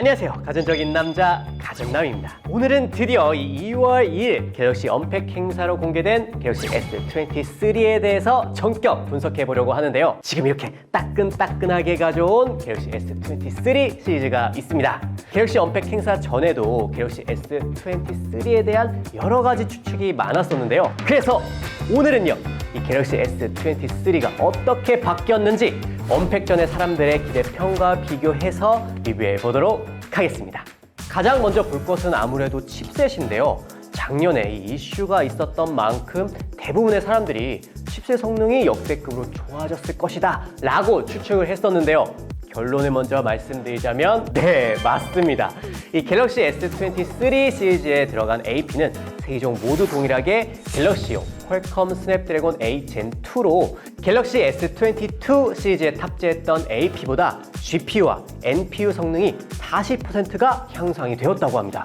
안녕하세요. 가전적인 남자 가전남입니다. 오늘은 드디어 이 2월 2일 갤럭시 언팩 행사로 공개된 갤럭시 S23에 대해서 전격 분석해 보려고 하는데요. 지금 이렇게 따끈따끈하게 가져온 갤럭시 S23 시리즈가 있습니다. 갤럭시 언팩 행사 전에도 갤럭시 S23에 대한 여러 가지 추측이 많았었는데요. 그래서 오늘은요. 이 갤럭시 S23가 어떻게 바뀌었는지 언팩 전의 사람들의 기대 평가 비교해서 리뷰해 보도록 하겠습니다. 가장 먼저 볼 것은 아무래도 칩셋인데요. 작년에 이 이슈가 있었던 만큼 대부분의 사람들이 칩셋 성능이 역대급으로 좋아졌을 것이다 라고 추측을 했었는데요. 결론을 먼저 말씀드리자면 네 맞습니다 이 갤럭시 S23 시리즈에 들어간 AP는 세종 모두 동일하게 갤럭시용 퀄컴 스냅드래곤 A 젠 2로 갤럭시 S22 시리즈에 탑재했던 AP보다 GPU와 NPU 성능이 40%가 향상이 되었다고 합니다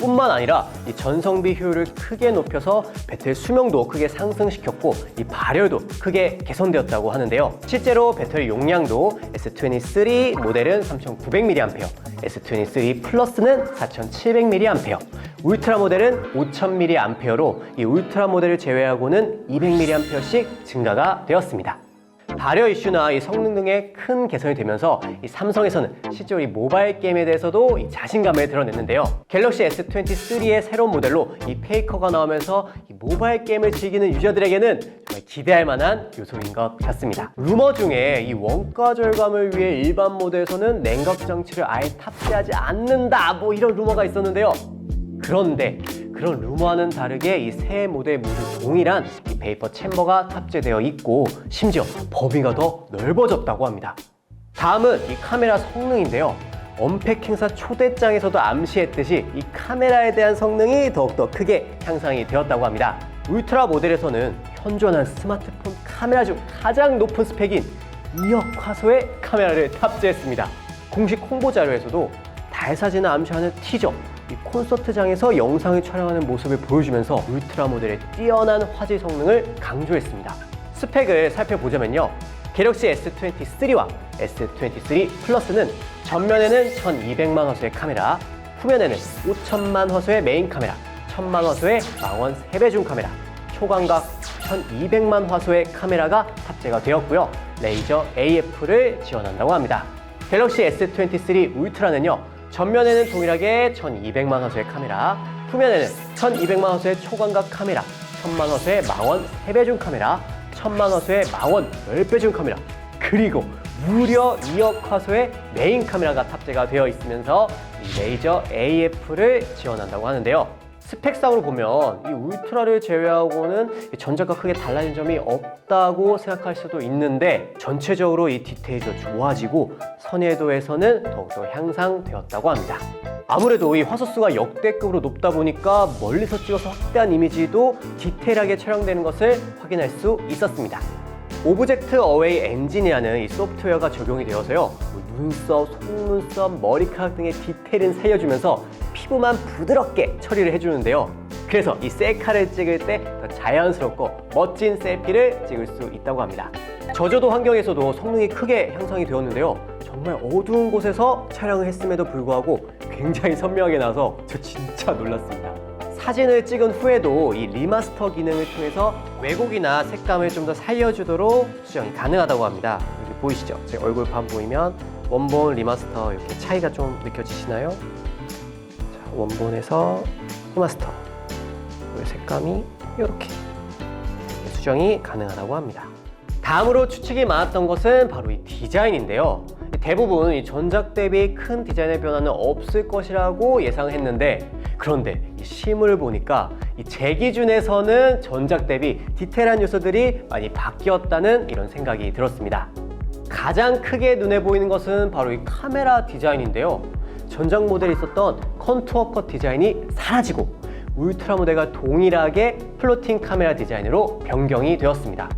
뿐만 아니라 이 전성비 효율을 크게 높여서 배터리 수명도 크게 상승시켰고 이 발열도 크게 개선되었다고 하는데요. 실제로 배터리 용량도 S23 모델은 3,900mAh, S23 플러스는 4,700mAh, 울트라 모델은 5,000mAh로 이 울트라 모델을 제외하고는 200mAh씩 증가가 되었습니다. 발열 이슈나 이 성능 등의 큰 개선이 되면서 이 삼성에서는 실제로 이 모바일 게임에 대해서도 이 자신감을 드러냈는데요. 갤럭시 S23의 새로운 모델로 이 페이커가 나오면서 이 모바일 게임을 즐기는 유저들에게는 정말 기대할 만한 요소인 것 같습니다. 루머 중에 이 원가 절감을 위해 일반 모드에서는 냉각 장치를 아예 탑재하지 않는다 뭐 이런 루머가 있었는데요. 그런데 그런 루머와는 다르게 이 새 모델 모두 동일한 이 베이퍼 챔버가 탑재되어 있고 심지어 범위가 더 넓어졌다고 합니다. 다음은 이 카메라 성능인데요. 언팩 행사 초대장에서도 암시했듯이 이 카메라에 대한 성능이 더욱더 크게 향상이 되었다고 합니다. 울트라 모델에서는 현존한 스마트폰 카메라 중 가장 높은 스펙인 2억 화소의 카메라를 탑재했습니다. 공식 홍보 자료에서도 달 사진을 암시하는 티저, 이 콘서트장에서 영상을 촬영하는 모습을 보여주면서 울트라 모델의 뛰어난 화질 성능을 강조했습니다. 스펙을 살펴보자면요. 갤럭시 S23와 S23 플러스는 전면에는 1200만 화소의 카메라, 후면에는 5000만 화소의 메인 카메라, 1000만 화소의 망원 3배 중 카메라, 초광각 1200만 화소의 카메라가 탑재가 되었고요. 레이저 AF를 지원한다고 합니다. 갤럭시 S23 울트라는요. 전면에는 동일하게 1200만 화소의 카메라, 후면에는 1200만 화소의 초광각 카메라, 1000만 화소의 망원 3배 중 카메라, 1000만 화소의 망원 10배 중 카메라, 그리고 무려 2억 화소의 메인 카메라가 탑재가 되어 있으면서 이 레이저 AF를 지원한다고 하는데요. 스펙상으로 보면 이 울트라를 제외하고는 이 전작과 크게 달라진 점이 없다고 생각할 수도 있는데 전체적으로 이 디테일도 좋아지고 선예도에서는 더욱더 향상되었다고 합니다. 아무래도 이 화소수가 역대급으로 높다 보니까 멀리서 찍어서 확대한 이미지도 디테일하게 촬영되는 것을 확인할 수 있었습니다. 오브젝트 어웨이 엔진이라는 이 소프트웨어가 적용이 되어서요. 뭐 눈썹, 속눈썹, 머리카락 등의 디테일은 살려주면서 피부만 부드럽게 처리를 해주는데요. 그래서 이 셀카를 찍을 때 더 자연스럽고 멋진 셀피를 찍을 수 있다고 합니다. 저조도 환경에서도 성능이 크게 향상이 되었는데요. 정말 어두운 곳에서 촬영을 했음에도 불구하고 굉장히 선명하게 나서 저 진짜 놀랐습니다. 사진을 찍은 후에도 이 리마스터 기능을 통해서 왜곡이나 색감을 좀 더 살려주도록 수정이 가능하다고 합니다. 여기 보이시죠? 제 얼굴판 보이면 원본 리마스터 이렇게 차이가 좀 느껴지시나요? 자, 원본에서 리마스터 이 색감이 이렇게 수정이 가능하다고 합니다. 다음으로 추측이 많았던 것은 바로 이 디자인인데요. 대부분 이 전작 대비 큰 디자인의 변화는 없을 것이라고 예상했는데 그런데 이 실물을 보니까 이 제 기준에서는 전작 대비 디테일한 요소들이 많이 바뀌었다는 이런 생각이 들었습니다. 가장 크게 눈에 보이는 것은 바로 이 카메라 디자인인데요. 전작 모델에 있었던 컨투어 컷 디자인이 사라지고 울트라 모델과 동일하게 플로팅 카메라 디자인으로 변경이 되었습니다.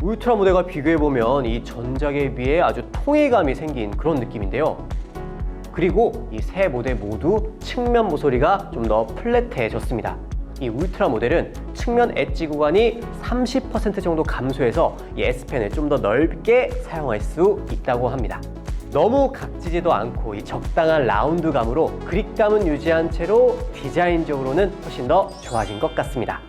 울트라 모델과 비교해보면 이 전작에 비해 아주 통일감이 생긴 그런 느낌인데요. 그리고 이 세 모델 모두 측면 모서리가 좀 더 플랫해졌습니다. 이 울트라 모델은 측면 엣지 구간이 30% 정도 감소해서 이 S펜을 좀 더 넓게 사용할 수 있다고 합니다. 너무 각지지도 않고 이 적당한 라운드감으로 그립감은 유지한 채로 디자인적으로는 훨씬 더 좋아진 것 같습니다.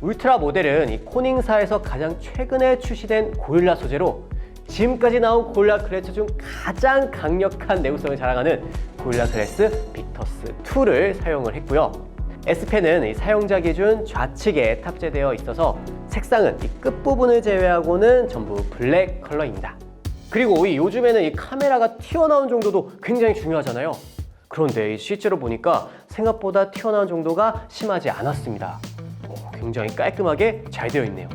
울트라 모델은 이 코닝사에서 가장 최근에 출시된 고릴라 소재로 지금까지 나온 고릴라 클래스 중 가장 강력한 내구성을 자랑하는 고릴라 클래스 빅터스 2를 사용을 했고요. S펜은 이 사용자 기준 좌측에 탑재되어 있어서 색상은 이 끝부분을 제외하고는 전부 블랙 컬러입니다. 그리고 이 요즘에는 이 카메라가 튀어나온 정도도 굉장히 중요하잖아요. 그런데 이 실제로 보니까 생각보다 튀어나온 정도가 심하지 않았습니다. 오, 굉장히 깔끔하게 잘 되어 있네요.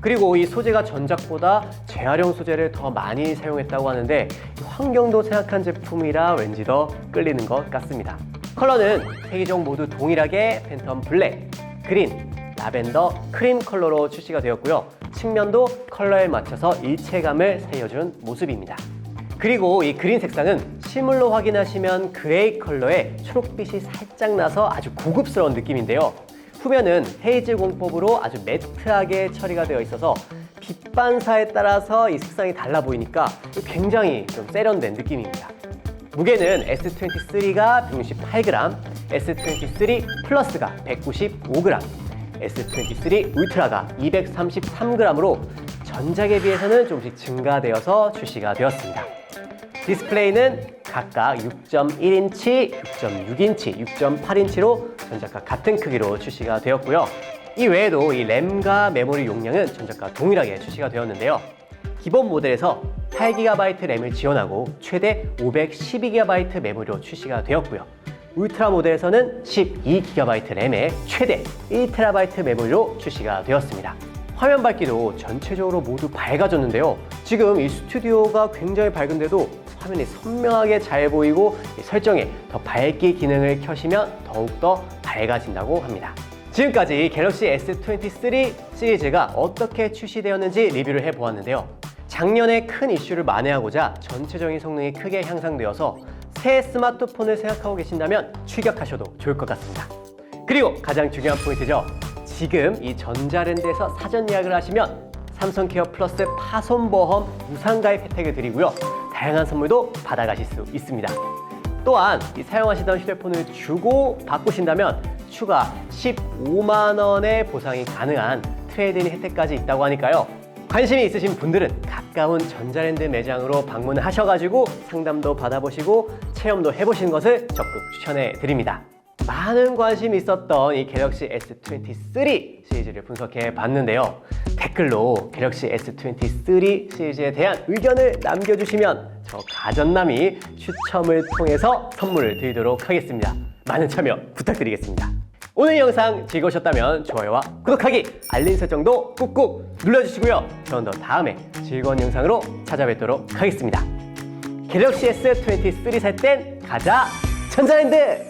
그리고 이 소재가 전작보다 재활용 소재를 더 많이 사용했다고 하는데 이 환경도 생각한 제품이라 왠지 더 끌리는 것 같습니다. 컬러는 세기종 모두 동일하게 팬텀 블랙, 그린, 라벤더, 크림 컬러로 출시가 되었고요. 측면도 컬러에 맞춰서 일체감을 살려준 모습입니다. 그리고 이 그린 색상은 실물로 확인하시면 그레이 컬러의 초록빛이 살짝 나서 아주 고급스러운 느낌인데요. 후면은 헤이즐 공법으로 아주 매트하게 처리가 되어 있어서 빛 반사에 따라서 이 색상이 달라 보이니까 굉장히 좀 세련된 느낌입니다. 무게는 S23가 168g, S23 플러스가 195g, S23 울트라가 233g으로 전작에 비해서는 조금씩 증가되어서 출시가 되었습니다. 디스플레이는 각각 6.1인치, 6.6인치, 6.8인치로 전작과 같은 크기로 출시가 되었고요. 이 외에도 이 램과 메모리 용량은 전작과 동일하게 출시가 되었는데요. 기본 모델에서 8GB 램을 지원하고 최대 512GB 메모리로 출시가 되었고요. 울트라 모델에서는 12GB 램에 최대 1TB 메모리로 출시가 되었습니다. 화면 밝기도 전체적으로 모두 밝아졌는데요. 지금 이 스튜디오가 굉장히 밝은데도 화면이 선명하게 잘 보이고 이 설정에 더 밝기 기능을 켜시면 더욱더 밝아진다고 합니다. 지금까지 갤럭시 S23 시리즈가 어떻게 출시되었는지 리뷰를 해보았는데요. 작년에 큰 이슈를 만회하고자 전체적인 성능이 크게 향상되어서 새 스마트폰을 생각하고 계신다면 출격하셔도 좋을 것 같습니다. 그리고 가장 중요한 포인트죠. 지금 이 전자랜드에서 사전 예약을 하시면 삼성 케어 플러스 파손 보험 무상 가입 혜택을 드리고요. 다양한 선물도 받아가실 수 있습니다. 또한 이 사용하시던 휴대폰을 주고 바꾸신다면 추가 15만 원의 보상이 가능한 트레이드인 혜택까지 있다고 하니까요. 관심이 있으신 분들은 가까운 전자랜드 매장으로 방문을 하셔가지고 상담도 받아보시고 체험도 해보시는 것을 적극 추천해 드립니다. 많은 관심이 있었던 이 갤럭시 S23 시리즈를 분석해 봤는데요. 댓글로 갤럭시 S23 시리즈에 대한 의견을 남겨주시면 저 가전남이 추첨을 통해서 선물을 드리도록 하겠습니다. 많은 참여 부탁드리겠습니다. 오늘 영상 즐거우셨다면 좋아요와 구독하기, 알림 설정도 꾹꾹 눌러주시고요. 저는 더 다음에 즐거운 영상으로 찾아뵙도록 하겠습니다. 갤럭시 S23 살 땐 가자 전자랜드!